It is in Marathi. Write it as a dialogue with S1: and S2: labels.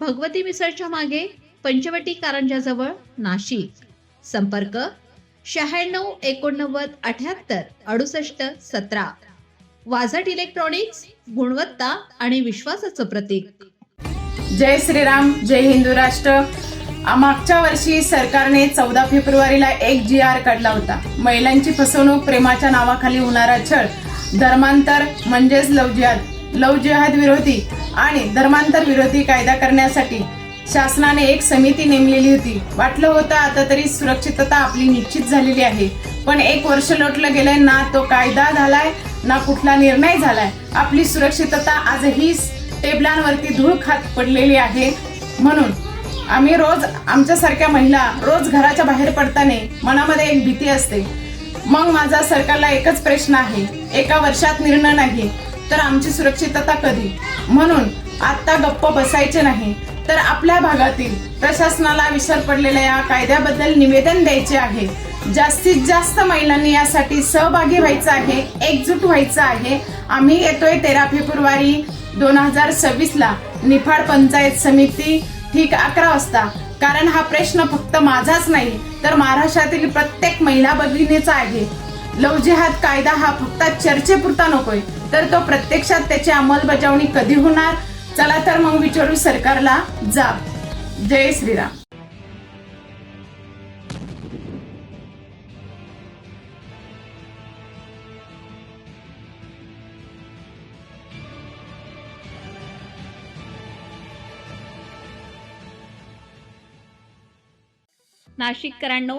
S1: भगवती मिसळच्या मागे पंचवटी कारंजाजवळ नाशिक. संपर्क शहाण्णव एकोणनव्वद अठ्याहत्तर अडुसष्ट सतरा. वाझट इलेक्ट्रॉनिक्स गुणवत्ता आणि विश्वासाचं प्रतीक.
S2: जय श्रीराम जय हिंदू राष्ट्र. मागच्या वर्षी सरकारने चौदा फेब्रुवारीला एक जी आर काढला होता. महिलांची फसवणूक प्रेमाच्या नावाखाली होणारा छळ. धर्मांतर म्हणजेच लव जिहाद लव जिहाद विरोधी आणि धर्मांतर विरोधी कायदा करण्यासाठी शासनाने एक समिती नेमलेली होती. वाटलं होतं आता तरी सुरक्षितता आपली निश्चित झालेली आहे. पण एक वर्ष लोटलं गेलंय ना तो कायदा झालाय ना कुठला निर्णय झालाय. आपली सुरक्षितता आजही टेबलांवरती धूळ खात पडलेली आहे. म्हणून आम्ही रोज आमच्यासारख्या महिला रोज घराच्या बाहेर पडताना मनामध्ये एक भीती असते. मग माझा सरकारला एकच प्रश्न आहे. एका वर्षात निर्णय नाही. तर आमची सुरक्षितता कधी? म्हणून आता गप्प बसायचे नाही. तर आपल्या भागातील प्रशासनाला विसर पडलेल्या या कायद्याबद्दल निवेदन द्यायचे आहे. जास्तीत जास्त महिलांनी यासाठी सहभागी व्हायचं आहे एकजूट व्हायचं आहे. आम्ही येतोय तेरा फेब्रुवारी दोन हजार सव्वीस ला निफाड पंचायत समिती ठीक अकरा वाजता. कारण हा प्रश्न फक्त माझाच नाही तर महाराष्ट्रातील प्रत्येक महिला भगिनीचा आहे. लव जिहाद कायदा हा फक्त चर्चेपुरता नकोय तर तो प्रत्यक्षात त्याची अंमलबजावणी कधी होणार? चला तर मग विचारू सरकारला. जा जय श्रीराम.
S1: नाशिककरांनो